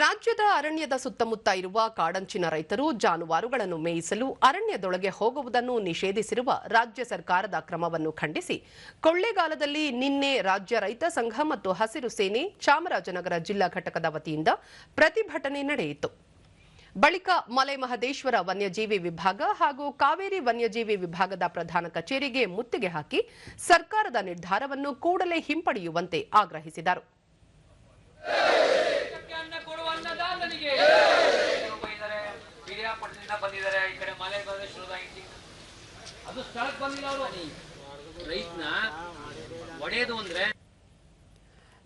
ರಾಜ್ಯದ ಅರಣ್ಯದ ಸುತ್ತಮುತ್ತ ಇರುವ ಕಾಡಂಚಿನ ರೈತರು ಜಾನುವಾರುಗಳನ್ನು ಮೇಯಿಸಲು ಅರಣ್ಯದೊಳಗೆ ಹೋಗುವುದನ್ನು ನಿಷೇಧಿಸಿರುವ ರಾಜ್ಯ ಸರ್ಕಾರದ ಕ್ರಮವನ್ನು ಖಂಡಿಸಿ, ಕೊಳ್ಳೆಗಾಲದಲ್ಲಿ ನಿನ್ನೆ ರಾಜ್ಯ ರೈತ ಸಂಘ ಮತ್ತು ಹಸಿರು ಸೇನೆ ಚಾಮರಾಜನಗರ ಜಿಲ್ಲಾ ಘಟಕದ ವತಿಯಿಂದ ಪ್ರತಿಭಟನೆ ನಡೆಯಿತು. ಬಳಿಕ ಮಲೆ ಮಹದೇಶ್ವರ ವನ್ಯಜೀವಿ ವಿಭಾಗ ಹಾಗೂ ಕಾವೇರಿ ವನ್ಯಜೀವಿ ವಿಭಾಗದ ಪ್ರಧಾನ ಕಚೇರಿಗೆ ಮುತ್ತಿಗೆ ಹಾಕಿ ಸರ್ಕಾರದ ನಿರ್ಧಾರವನ್ನು ಕೂಡಲೇ ಹಿಂಪಡೆಯುವಂತೆ ಆಗ್ರಹಿಸಿದರು.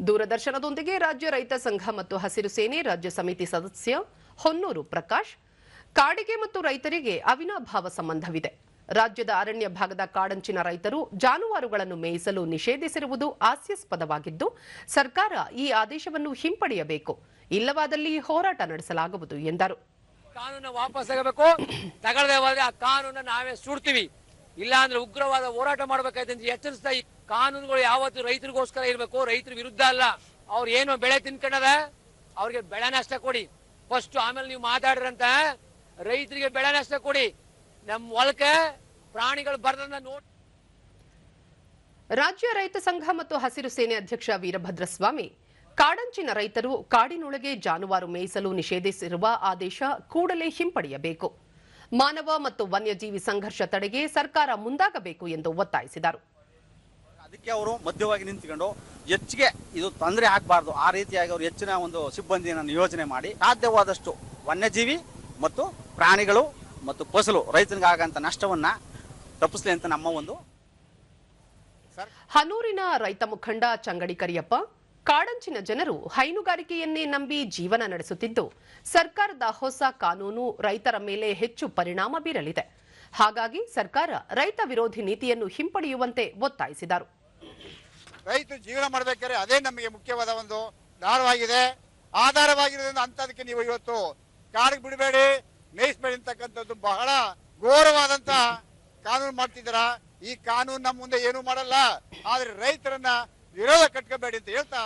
ದೂರದರ್ಶನದೊಂದಿಗೆ ರಾಜ್ಯ ರೈತ ಸಂಘ ಮತ್ತು ಹಸಿರು ಸೇನೆ ರಾಜ್ಯ ಸಮಿತಿ ಸದಸ್ಯ ಹೊನ್ನೂರು ಪ್ರಕಾಶ್, ಕಾಡಿಗೆ ಮತ್ತು ರೈತರಿಗೆ ಅವಿನಾಭಾವ ಸಂಬಂಧವಿದೆ. ರಾಜ್ಯದ ಅರಣ್ಯ ಭಾಗದ ಕಾಡಂಚಿನ ರೈತರು ಜಾನುವಾರುಗಳನ್ನು ಮೇಯಿಸಲು ನಿಷೇಧಿಸಿರುವುದು ಹಾಸ್ಯಾಸ್ಪದವಾಗಿದ್ದು, ಸರ್ಕಾರ ಈ ಆದೇಶವನ್ನು ಹಿಂಪಡೆಯಬೇಕು. ಇಲ್ಲವಾದಲ್ಲಿ ಹೋರಾಟ ನಡೆಸಲಾಗುವುದು ಎಂದರು. ಕಾನೂನು ವಾಪಸ್ ಆಗಬೇಕು. ತಗೊಳ್ಳದೆ ಹೋದ್ರೆ ಆ ಕಾನೂನ ನಾವೇ ಸುಡ್ತೀವಿ. ಇಲ್ಲ ಅಂದ್ರೆ ಉಗ್ರವಾದ ಹೋರಾಟ ಮಾಡ್ಬೇಕಾಯ್ತು ಎಚ್ಚರಿಸ್ತಾ ಈ ಕಾನೂನುಗಳು ಯಾವತ್ತು ರೈತರಿಗೋಸ್ಕರ ಇರಬೇಕು, ರೈತರ ವಿರುದ್ಧ ಅಲ್ಲ. ಅವ್ರು ಏನು ಬೆಳೆ ತಿನ್ಕೊಂಡದ ಅವ್ರಿಗೆ ಬೆಳೆ ನಷ್ಟ ಕೊಡಿ. ಫಸ್ಟ್ ಆಮೇಲೆ ನೀವು ಮಾತಾಡ್ರಂತ. ರೈತರಿಗೆ ಬೆಳೆ ನಷ್ಟ ಕೊಡಿ. ನಮ್ಮ ಒಳಕ ಪ್ರಾಣಿಗಳು ಬರ್ದನ್ನ ನೋಡಿ ರಾಜ್ಯ ರೈತ ಸಂಘ ಮತ್ತು ಹಸಿರು ಸೇನೆ ಅಧ್ಯಕ್ಷ ವೀರಭದ್ರಸ್ವಾಮಿ ಕಾಡಂಚಿನ ರೈತರು ಕಾಡಿನೊಳಗೆ ಜಾನುವಾರು ಮೇಯಿಸಲು ನಿಷೇಧಿಸಿರುವ ಆದೇಶ ಕೂಡಲೇ ಹಿಂಪಡೆಯಬೇಕು. ಮಾನವ ಮತ್ತು ವನ್ಯಜೀವಿ ಸಂಘರ್ಷ ತಡೆಗೆ ಸರ್ಕಾರ ಮುಂದಾಗಬೇಕು ಎಂದು ಒತ್ತಾಯಿಸಿದರು. ಅದಕ್ಕೆ ಅವರು ಮಧ್ಯವಾಗಿ ನಿಂತ್ಕೊಂಡು ಹೆಚ್ಚಿಗೆ ಇದು ತೊಂದರೆ ಆಗಬಾರ್ದು ಆ ರೀತಿಯಾಗಿ ಅವರು ಹೆಚ್ಚಿನ ಒಂದು ಸಿಬ್ಬಂದಿಯನ್ನು ನಿಯೋಜನೆ ಮಾಡಿ ಸಾಧ್ಯವಾದಷ್ಟು ವನ್ಯಜೀವಿ ಮತ್ತು ಪ್ರಾಣಿಗಳು ಮತ್ತು ಫಸಲು ರೈತನಿಗಾಗಂತ ನಷ್ಟವನ್ನ ತಪ್ಪಿಸಲಿ ಅಂತ ನಮ್ಮ ಒಂದು ಹನೂರಿನ ರೈತ ಮುಖಂಡ ಚಂಗಡಿ ಕರಿಯಪ್ಪ ಕಾಡಂಚಿನ ಜನರು ಹೈನುಗಾರಿಕೆಯನ್ನೇ ನಂಬಿ ಜೀವನ ನಡೆಸುತ್ತಿದ್ದು ಸರ್ಕಾರದ ಹೊಸ ಕಾನೂನು ರೈತರ ಮೇಲೆ ಹೆಚ್ಚು ಪರಿಣಾಮ ಬೀರಲಿದೆ. ಹಾಗಾಗಿ ಸರ್ಕಾರ ರೈತ ವಿರೋಧಿ ನೀತಿಯನ್ನು ಹಿಂಪಡೆಯುವಂತೆ ಒತ್ತಾಯಿಸಿದರು. ರೈತರು ಜೀವನ ಮಾಡಬೇಕಾದ್ರೆ ಅದೇ ನಮಗೆ ಮುಖ್ಯವಾದ ಒಂದು ದಾರವಾಗಿದೆ. ಆಧಾರವಾಗಿರೋದ್ರಿಂದ ಅಂತದಕ್ಕೆ ನೀವು ಇವತ್ತು ಕಾಡಿಗೆ ಬಿಡಬೇಡಿ ಮೇಯಿಸ್ಬೇಡಿ ಅಂತಕ್ಕಂಥದ್ದು ಬಹಳ ಘೋರವಾದಂತ ಕಾನೂನು ಮಾಡ್ತಿದ್ದೀರಾ? ಈ ಕಾನೂನು ನಮ್ಮ ಮುಂದೆ ಏನು ಮಾಡಲ್ಲ. ಆದ್ರೆ ರೈತರನ್ನ ವಿರೋಧ ಕಟ್ಕೋಬೇಡಿ ಅಂತ ಹೇಳ್ತಾ